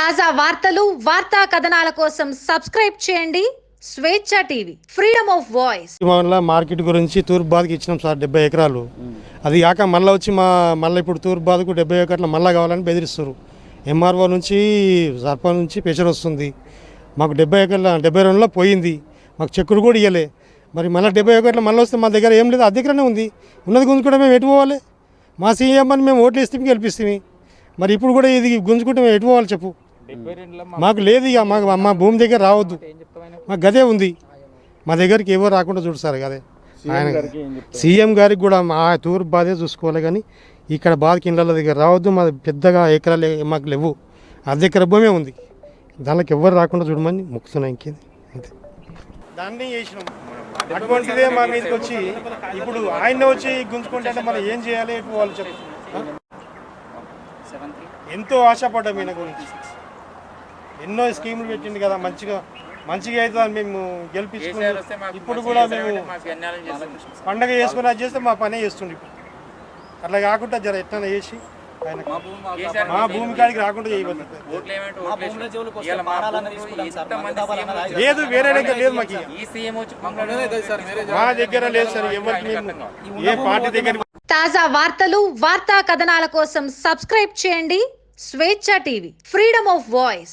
తాజా వార్తలు వార్తా కథనాల కోసం సబ్స్క్రైబ్ చేయండి. Swechha TV freedom of voice. Market గురించి తూర్పు బాధకి ఇచ్చినాం సార్ డెబ్బై ఎకరాలు. అది కాక మళ్ళీ వచ్చి మా మళ్ళీ ఇప్పుడు తూర్పు బాధకు డెబ్బై ఎకరాలు మళ్ళీ కావాలని బెదిరిస్తారు. ఎంఆర్ఓ నుంచి సర్పంచ్ నుంచి ప్రెషర్ వస్తుంది. మాకు డెబ్బై ఎకరాల డెబ్బై రెండులో పోయింది. మాకు చెక్కులు కూడా ఇవ్వలే మరి మళ్ళీ డెబ్బై ఒకటిలో మళ్ళీ వస్తే మా దగ్గర ఏం లేదు అది దగ్గరనే ఉంది. ఉన్నది గుంజుకుంటే మేము ఎటు పోవాలి? మా సీఎం అని మేము ఓట్లు వేస్తే గెలిపిస్తే మరి ఇప్పుడు కూడా ఇది గుంజుకుంటే మేము ఎటు పోవాలి చెప్పు? మాకు లేదు ఇక మాకు మా భూమి దగ్గర రావద్దు. మాకు గదే ఉంది. మా దగ్గరికి ఎవరు రాకుండా చూడు గదే. ఆయన సీఎం గారికి కూడా మా తూర్పు బాధే చూసుకోవాలి కానీ ఇక్కడ బాధకి ఇళ్ళ దగ్గర రావద్దు. మా పెద్దగా ఎకరాలు మాకు లేవు. అర్ధ ఎకర భూమే ఉంది. దానికి ఎవరు రాకుండా చూడమని మొక్కుతున్నాం ఇంకేది అంతే దాన్ని చేసినాం. అటువంటిదే మా మీదకి వచ్చి ఇప్పుడు ఆయన వచ్చి గుంజుకుంటే అంటే మనం ఏం చేయాలి? ఎటు వాళ్ళు చెప్పు. ఎంతో ఆశపడ్డాం ఈయన గురించి. ఎన్నో స్కీములు పెట్టింది కదా మంచిగా మంచిగా అవుతుందని మేము గెలిపించుకున్నాం ఇప్పుడు కూడా మేము పండగ చేసుకుని అది చేస్తే మా పనే చేస్తుండే ఇప్పుడు. అట్లా కాకుండా జర ఎట్లా చేసి ఆయన మా భూమి కాడికి రాకుండా చేయబోతుంది. లేదు వేరే దగ్గర లేదు మాకు మా దగ్గర లేదు సార్ ఎవరికి ఏ పార్టీ దగ్గర తాజా వార్తలు వార్తా కథనాల కోసం సబ్స్క్రైబ్ చేయండి స్వేచ్ఛ టీవీ. Freedom of voice